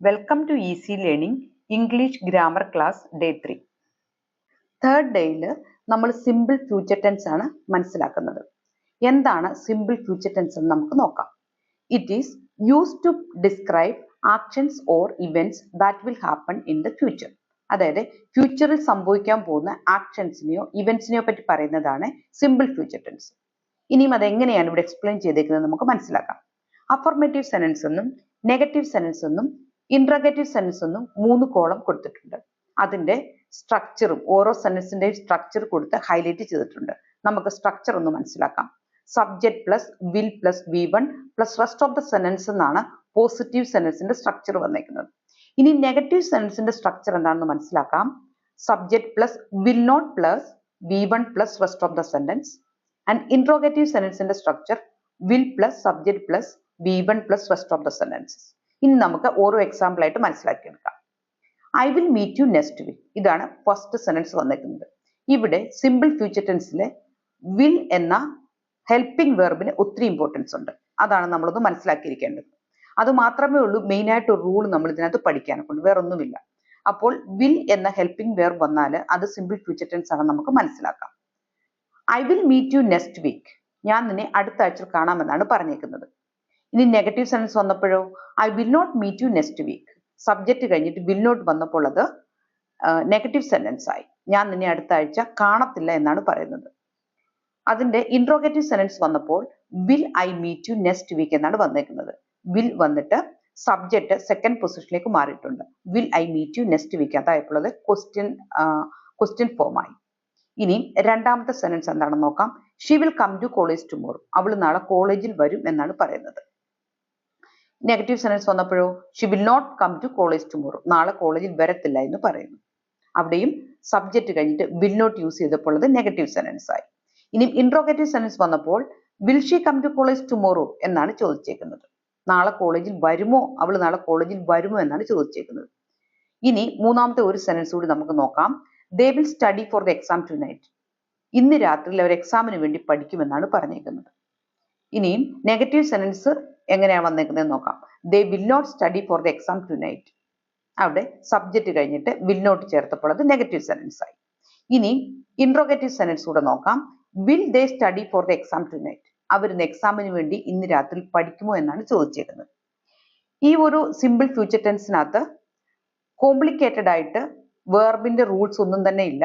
Welcome to easy learning English grammar class day three third ഡേയിൽ നമ്മൾ simple future tense ആണ് മനസ്സിലാക്കുന്നത്. എന്താണ് സിമ്പിൾ ഫ്യൂച്ചർ ടെൻസ് എന്ന് നമുക്ക് നോക്കാം. It is use to describe actions or events that will happen in the future അതായത് ഫ്യൂച്ചറിൽ സംഭവിക്കാൻ പോകുന്ന ആക്ഷൻസിനെയോ ഇവന്റ്സിനെയോ പറ്റി പറയുന്നതാണ് സിമ്പിൾ ഫ്യൂച്ചർ ടെൻസ് ഇനിയും അത് എങ്ങനെയാണ് ഇവിടെ എക്സ്പ്ലെയിൻ ചെയ്തേക്കുന്നത് നമുക്ക് മനസ്സിലാക്കാം. അഫർമേറ്റീവ് സെനൻസ് എന്നും നെഗറ്റീവ് സെനൻസ് എന്നും ഇൻട്രഗേറ്റീവ് എന്നും മൂന്ന് കോളം കൊടുത്തിട്ടുണ്ട്. അതിന്റെ സ്ട്രക്ചറും ഓരോ സെനൻസിന്റെയും സ്ട്രക്ചർ കൊടുത്ത് ഹൈലൈറ്റ് ചെയ്തിട്ടുണ്ട്. നമുക്ക് സ്ട്രക്ചർ ഒന്ന് മനസ്സിലാക്കാം. Subject plus will plus V one plus rest of the sentence എന്നാണ് പോസിറ്റീവ് സെനൻസിന്റെ സ്ട്രക്ചർ വന്നേക്കുന്നത്. ഇനി നെഗറ്റീവ് സെനൻസിന്റെ സ്ട്രക്ചർ എന്താണെന്ന് മനസ്സിലാക്കാം. Subject plus will not plus V one plus rest of the sentence and interrogative സെനൻസിന്റെ structure will plus subject plus V one plus rest of the sentences ഇനി നമുക്ക് ഓരോ example ആയിട്ട് മനസ്സിലാക്കി എടുക്കാം. I will meet you next week ഇതാണ് first sentence വന്നിരിക്കുന്നത്. ഇവിടെ simple future ടെൻസിലെ വിൽ എന്ന ഹെൽപ്പിംഗ് വെർബിന് ഒത്തിരി ഇമ്പോർട്ടൻസ് ഉണ്ട്. അതാണ് നമ്മളൊന്ന് മനസ്സിലാക്കിയിരിക്കേണ്ടത്. അത് മാത്രമേ ഉള്ളൂ മെയിൻ ആയിട്ട് റൂൾ നമ്മൾ ഇതിനകത്ത് പഠിക്കാനൊക്കെ വേറെ ഒന്നുമില്ല അപ്പോൾ വിൽ എന്ന ഹെൽപ്പിംഗ് വെർബ് വന്നാൽ അത് സിമ്പിൾ ഫ്യൂച്ചർ ടെൻസ് ആണ് നമുക്ക് മനസ്സിലാക്കാം. I will meet you next week ഞാൻ നിന്നെ അടുത്ത ആഴ്ച കാണാമെന്നാണ് പറഞ്ഞേക്കുന്നത്. ഇനി negative sense വന്നപ്പോഴോ I will not meet you next week subject കഴിഞ്ഞിട്ട് വിൽ നോട്ട് വന്നപ്പോൾ അത് നെഗറ്റീവ് സെന്റൻസ് ആയി. ഞാൻ നിന്നെ അടുത്ത ആഴ്ച കാണത്തില്ല എന്നാണ് പറയുന്നത്. അതിന്റെ ഇൻട്രോഗേറ്റീവ് സെന്റൻസ് വന്നപ്പോൾ will I meet you next week എന്നാണ് വന്നേക്കുന്നത്. വിൽ വന്നിട്ട് സബ്ജക്റ്റ് സെക്കൻഡ് പൊസിഷനിലേക്ക് മാറിയിട്ടുണ്ട്. Will I meet you next week അതായപ്പോൾ അത് ക്വസ്റ്റ്യൻ ക്വസ്റ്റ്യൻ ഫോമായി ഇനി രണ്ടാമത്തെ സെന്റൻസ് എന്താണെന്ന് നോക്കാം. She will come to college tomorrow അവൾ നാളെ കോളേജിൽ വരും എന്നാണ് പറയുന്നത്. Negative sentence വന്നപ്പോഴോ she will not come to college tomorrow നാളെ കോളേജിൽ വരത്തില്ല എന്ന് പറയുന്നു. അവിടെയും സബ്ജക്റ്റ് കഴിഞ്ഞിട്ട് വിൽ നോട്ട് യൂസ് ചെയ്തപ്പോൾ അത് നെഗറ്റീവ് സെന്റൻസ് ആയി. ഇനി ഇൻട്രോഗേറ്റീവ് സെന്റൻസ് വന്നപ്പോൾ will she come to college tomorrow എന്നാണ് ചോദിച്ചേക്കുന്നത്. നാളെ കോളേജിൽ വരുമോ? അവൾ നാളെ കോളേജിൽ വരുമോ? എന്നാണ് ചോദിച്ചേക്കുന്നത്. ഇനി മൂന്നാമത്തെ ഒരു സെന്റൻസ് കൂടി നമുക്ക് നോക്കാം. They will study for the exam tonight ഇന്ന് രാത്രിയിൽ അവർ എക്സാമിന് വേണ്ടി പഠിക്കുമെന്നാണ് പറഞ്ഞേക്കുന്നത്. ഇനിയും നെഗറ്റീവ് സെന്റൻസ് എങ്ങനെയാണ് വന്നേക്കുന്നത് നോക്കാം. They will not study for the exam tonight അവിടെ സബ്ജക്റ്റ് കഴിഞ്ഞിട്ട് വിൽ നോട്ട് ചേർത്തപ്പോൾ അത് നെഗറ്റീവ് സെന്റൻസ് ആയി. ഇനി ഇൻട്രോഗേറ്റീവ് സെന്റൻസ് കൂടെ നോക്കാം. Will they study for the exam tonight അവർ ഇന്ന് എക്സാമിന് വേണ്ടി ഇന്ന് രാത്രി പഠിക്കുമോ എന്നാണ് ചോദിച്ചേക്കുന്നത്. ഈ ഒരു സിമ്പിൾ ഫ്യൂച്ചർ ടെൻസിനകത്ത് കോംപ്ലിക്കേറ്റഡ് ആയിട്ട് വേർബിന്റെ റൂൾസ് ഒന്നും തന്നെ ഇല്ല.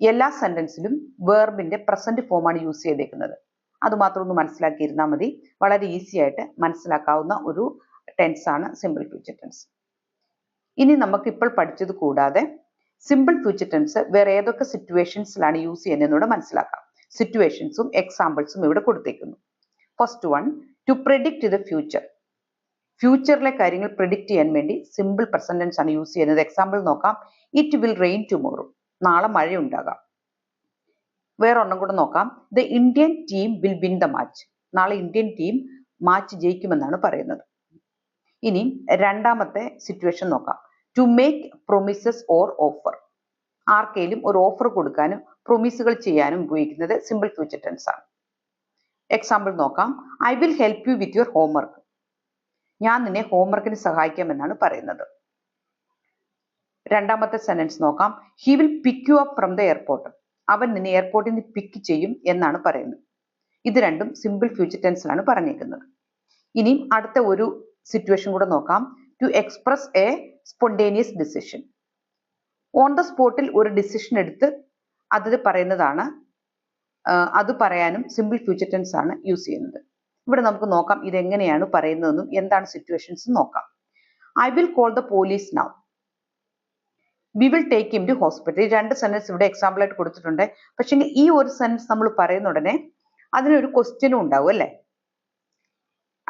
എല്ലാ സെന്റൻസിലും വേർബിന്റെ പ്രസന്റ് ഫോമാണ് യൂസ് ചെയ്തേക്കുന്നത്. അത് മാത്രം ഒന്ന് മനസ്സിലാക്കിയിരുന്നാൽ മതി. വളരെ ഈസി ആയിട്ട് മനസ്സിലാക്കാവുന്ന ഒരു ടെൻസ് ആണ് സിമ്പിൾ ഫ്യൂച്ചർ ടെൻസ് ഇനി നമുക്ക് ഇപ്പോൾ പഠിച്ചത് കൂടാതെ സിമ്പിൾ ഫ്യൂച്ചർ ടെൻസ് വേറെ ഏതൊക്കെ സിറ്റുവേഷൻസിലാണ് യൂസ് ചെയ്യുന്നതെന്നൂടെ മനസ്സിലാക്കാം. സിറ്റുവേഷൻസും എക്സാമ്പിൾസും ഇവിടെ കൊടുത്തേക്കുന്നു. First one to predict the future ഫ്യൂച്ചറിലെ കാര്യങ്ങൾ പ്രിഡിക്റ്റ് ചെയ്യാൻ വേണ്ടി സിമ്പിൾ പ്രസന്റൻസ് ആണ് യൂസ് ചെയ്യുന്നത്. എക്സാമ്പിൾ നോക്കാം. ഇറ്റ് വിൽ റെയിൻ ടുമോറോ നാളെ മഴയുണ്ടാകാം. വേറെ ഒന്നും കൂടെ നോക്കാം. The Indian team will win the match നാളെ ഇന്ത്യൻ ടീം മാച്ച് ജയിക്കുമെന്നാണ് പറയുന്നത്. ഇനി രണ്ടാമത്തെ സിറ്റുവേഷൻ നോക്കാം. To make promises or offer ആർക്കെങ്കിലും ഒരു ഓഫർ കൊടുക്കാനും പ്രൊമിസുകൾ ചെയ്യാനും ഉപയോഗിക്കുന്നത് സിമ്പിൾ ഫ്യൂച്ചർ ടെൻസ് ആണ്. എക്സാമ്പിൾ നോക്കാം. I will help you with your homework ഞാൻ നിന്നെ ഹോംവർക്കിന് സഹായിക്കാമെന്നാണ് പറയുന്നത്. രണ്ടാമത്തെ സെന്റൻസ് നോക്കാം. He will pick you up from the airport അവൻ നിന്നെ എയർപോർട്ടിൽ നിന്ന് പിക്ക് ചെയ്യും എന്നാണ് പറയുന്നത്. ഇത് രണ്ടും സിമ്പിൾ ഫ്യൂച്ചർ ടെൻസിലാണ് പറഞ്ഞേക്കുന്നത്. ഇനിയും അടുത്ത ഒരു സിറ്റുവേഷൻ കൂടെ നോക്കാം. To express a spontaneous decision on the സ്പോട്ടിൽ ഒരു ഡിസിഷൻ എടുത്ത് അത് പറയുന്നതാണ് അത് പറയാനും സിമ്പിൾ ഫ്യൂച്ചർ ടെൻസ് ആണ് യൂസ് ചെയ്യുന്നത്. ഇവിടെ നമുക്ക് നോക്കാം ഇതെങ്ങനെയാണ് പറയുന്നതെന്നും എന്താണ് സിറ്റുവേഷൻസ് നോക്കാം. I will call the police now we will take him to hospital രണ്ട് സെന്റൻസ് ഇവിടെ എക്സാമ്പിൾ ആയിട്ട് കൊടുത്തിട്ടുണ്ട്. പക്ഷേ ഈ ഒരു സെന്റൻസ് നമ്മൾ പറയുന്ന ഉടനെ അതിനൊരു ക്വസ്റ്റ്യനും ഉണ്ടാവും അല്ലേ?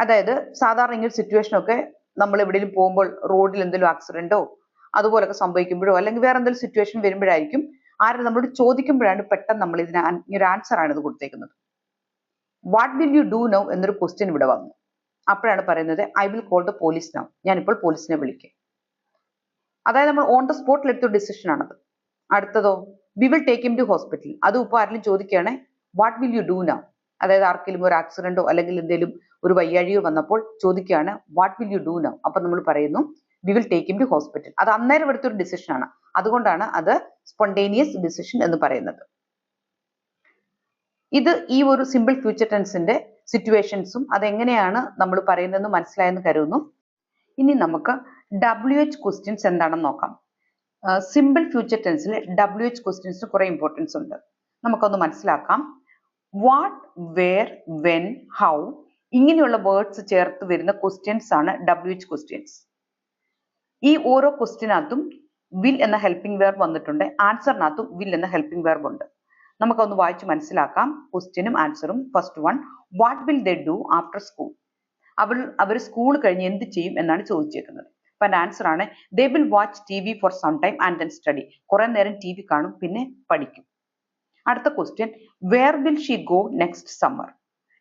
അതായത് സാധാരണ ഇങ്ങനെ സിറ്റുവേഷൻ ഒക്കെ നമ്മൾ എവിടെയെങ്കിലും പോകുമ്പോൾ റോഡിൽ എന്തെങ്കിലും ആക്സിഡന്റോ അതുപോലൊക്കെ സംഭവിക്കുമ്പോഴോ അല്ലെങ്കിൽ വേറെ എന്തെങ്കിലും സിറ്റുവേഷൻ വരുമ്പോഴായിരിക്കും ആരും നമ്മളോട് ചോദിക്കുമ്പോഴാണ് പെട്ടെന്ന് നമ്മൾ ഇതിന് ഈ ഒരു ആൻസർ ആണ് ഇത് കൊടുത്തേക്കുന്നത്. What will you do now എന്നൊരു ക്വസ്റ്റ്യൻ ഇവിടെ വന്നു. അപ്പോഴാണ് പറയുന്നത് I will call the police now ഞാനിപ്പോൾ പോലീസിനെ വിളിക്കും. അതായത് നമ്മൾ ഓൺ ദ സ്പോട്ടിൽ എടുത്ത ഡിസിഷൻ ആണത്. അടുത്തതോ we will take him to hospital അതും ഇപ്പോൾ ആരെങ്കിലും ചോദിക്കുകയാണെ what will you do now അതായത് ആർക്കെങ്കിലും ഒരു ആക്സിഡന്റോ അല്ലെങ്കിൽ എന്തെങ്കിലും ഒരു വയ്യാഴിയോ വന്നപ്പോൾ ചോദിക്കുകയാണ് what will you do now അപ്പൊ നമ്മൾ പറയുന്നു we will take him to hospital അത് അന്നേരം എടുത്തൊരു ഡിസിഷൻ ആണ്. അതുകൊണ്ടാണ് അത് സ്പോണ്ടേനിയസ് ഡിസിഷൻ എന്ന് പറയുന്നത്. ഇത് ഈ ഒരു സിമ്പിൾ ഫ്യൂച്ചർ ടെൻസിന്റെ സിറ്റുവേഷൻസും അതെങ്ങനെയാണ് നമ്മൾ പറയുന്നതെന്ന് മനസ്സിലായെന്ന് കരുതുന്നു. ഇനി നമുക്ക് ഡബ്ല്യു എച്ച് ക്വസ്റ്റ്യൻസ് എന്താണെന്ന് നോക്കാം. സിമ്പിൾ ഫ്യൂച്ചർ ടെൻസിൽ ഡബ്ല്യു എച്ച് ക്വസ്റ്റ്യൻസിന് കുറെ ഇമ്പോർട്ടൻസ് ഉണ്ട്. നമുക്കൊന്ന് മനസ്സിലാക്കാം. വാട്ട് വേർ വെൻ ഹൗ ഇങ്ങനെയുള്ള വേർഡ്സ് ചേർത്ത് വരുന്ന ക്വസ്റ്റ്യൻസ് ആണ് ഡബ്ല്യു എച്ച് ക്വസ്റ്റ്യൻസ് ഈ ഓരോ ക്വസ്റ്റ്യനകത്തും വിൽ എന്ന ഹെൽപ്പിംഗ് വേർബ് വന്നിട്ടുണ്ട്. ആൻസറിനകത്തും വിൽ എന്ന ഹെൽപ്പിംഗ് വേർബ് ഉണ്ട്. നമുക്കൊന്ന് വായിച്ച് മനസ്സിലാക്കാം. ക്വസ്റ്റ്യനും ആൻസറും first one what will they do after school അവർ അവർ സ്കൂൾ കഴിഞ്ഞ് എന്ത് ചെയ്യും എന്നാണ് ചോദിച്ചേക്കുന്നത്. അപ്പൊ ആൻസർ ആണ്. They will watch T V for some time and then study കുറെ നേരം ടി വി കാണും പിന്നെ പഠിക്കും. അടുത്ത question where will she go next summer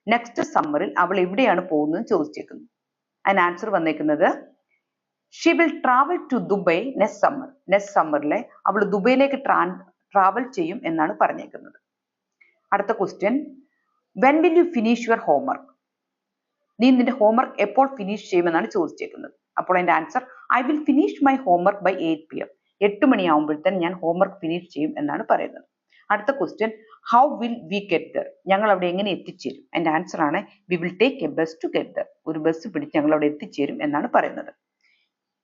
next സമ്മറിൽ അവൾ എവിടെയാണ് പോകുന്നത് ചോദിച്ചേക്കുന്നു. അതിന് ആൻസർ വന്നേക്കുന്നത് she will travel to Dubai next summer next സമ്മറിലെ അവൾ ദുബൈയിലേക്ക് ട്രാൻ ട്രാവൽ ചെയ്യും എന്നാണ് പറഞ്ഞേക്കുന്നത്. അടുത്ത question when will you finish your homework നീ നിന്റെ ഹോംവർക്ക് എപ്പോൾ ഫിനിഷ് ചെയ്യുമെന്നാണ് ചോദിച്ചേക്കുന്നത്. അപ്പോൾ എന്റെ answer I will finish my homework by eight P M എട്ട് മണിയാകുമ്പോഴത്തേന് ഞാൻ ഹോംവർക്ക് ഫിനിഷ് ചെയ്യും എന്നാണ് പറയുന്നത്. അടുത്ത question how will we get there ഞങ്ങൾ അവിടെ എങ്ങനെ എത്തിച്ചേരും? എന്റെ ആൻസർ ആണ് we will take a bus to get there ഒരു ബസ് പിടിച്ച് ഞങ്ങൾ അവിടെ എത്തിച്ചേരും എന്നാണ് പറയുന്നത്.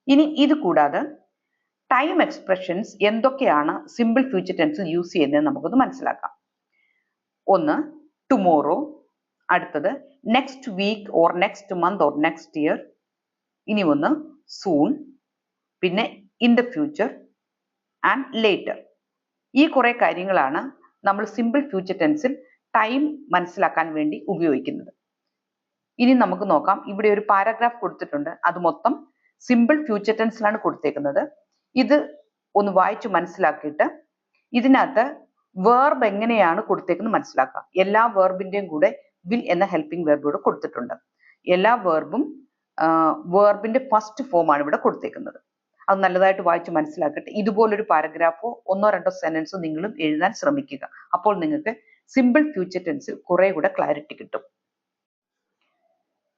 ഇനി ഇത് കൂടാതെ ടൈം എക്സ്പ്രഷൻസ് എന്തൊക്കെയാണ് സിമ്പിൾ ഫ്യൂച്ചർ ടെൻസിൽ യൂസ് ചെയ്യുന്നത് നമുക്കൊന്ന് മനസ്സിലാക്കാം. ഒന്ന് ടുമോറോ അടുത്തത് next week or next month or next year ഇനി ഒന്ന് സൂൺ പിന്നെ in the future and later ഈ കുറെ കാര്യങ്ങളാണ് നമ്മൾ സിമ്പിൾ ഫ്യൂച്ചർ ടെൻസിൽ ടൈം മനസ്സിലാക്കാൻ വേണ്ടി ഉപയോഗിക്കുന്നത്. ഇനി നമുക്ക് നോക്കാം. ഇവിടെ ഒരു പാരാഗ്രാഫ് കൊടുത്തിട്ടുണ്ട്. അത് മൊത്തം സിമ്പിൾ ഫ്യൂച്ചർ ടെൻസിലാണ് കൊടുത്തേക്കുന്നത്. ഇത് ഒന്ന് വായിച്ചു മനസ്സിലാക്കിയിട്ട് ഇതിനകത്ത് വേർബ് എങ്ങനെയാണ് കൊടുത്തേക്കുന്നത് മനസ്സിലാക്കാം. എല്ലാ വേർബിന്റെയും കൂടെ വിൽ എന്ന ഹെൽപ്പിംഗ് വേർബ് ഇവിടെ കൊടുത്തിട്ടുണ്ട്. എല്ലാ വേർബും വേർബിന്റെ ഫസ്റ്റ് ഫോം ആണ് ഇവിടെ കൊടുത്തേക്കുന്നത്. അത് നല്ലതായിട്ട് വായിച്ച് മനസ്സിലാക്കട്ടെ. ഇതുപോലൊരു പാരഗ്രാഫോ ഒന്നോ രണ്ടോ സെന്റൻസോ നിങ്ങളും എഴുതാൻ ശ്രമിക്കുക. അപ്പോൾ നിങ്ങൾക്ക് സിമ്പിൾ ഫ്യൂച്ചർ ടെൻസിൽ കുറെ കൂടെ ക്ലാരിറ്റി കിട്ടും.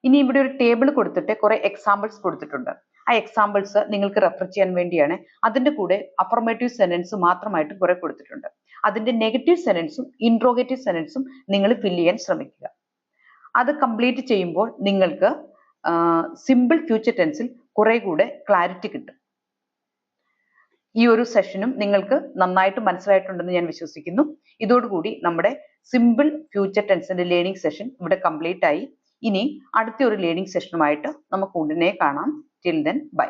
ഇനി ഇവിടെ ഒരു ടേബിൾ കൊടുത്തിട്ട് കുറെ എക്സാമ്പിൾസ് കൊടുത്തിട്ടുണ്ട്. ആ എക്സാമ്പിൾസ് നിങ്ങൾക്ക് റെഫർ ചെയ്യാൻ വേണ്ടിയാണ്. അതിന്റെ കൂടെ അഫർമേറ്റീവ് സെന്റൻസ് മാത്രമായിട്ട് കുറെ കൊടുത്തിട്ടുണ്ട്. അതിന്റെ നെഗറ്റീവ് സെന്റൻസും ഇൻട്രോഗേറ്റീവ് സെന്റൻസും നിങ്ങൾ ഫില്ല് ചെയ്യാൻ ശ്രമിക്കുക. അത് കംപ്ലീറ്റ് ചെയ്യുമ്പോൾ നിങ്ങൾക്ക് സിമ്പിൾ ഫ്യൂച്ചർ ടെൻസിൽ കുറെ കൂടെ ക്ലാരിറ്റി കിട്ടും. ഈ ഒരു സെഷനും നിങ്ങൾക്ക് നന്നായിട്ട് മനസ്സിലായിട്ടുണ്ടെന്ന് ഞാൻ വിശ്വസിക്കുന്നു. ഇതോടുകൂടി നമ്മുടെ സിമ്പിൾ ഫ്യൂച്ചർ ടെൻസിന്റെ ലേണിംഗ് സെഷൻ ഇവിടെ കംപ്ലീറ്റ് ആയി. ഇനി അടുത്ത ഒരു ലേണിംഗ് സെഷനുമായിട്ട് നമുക്ക് ഉടനെ കാണാം. Till then bye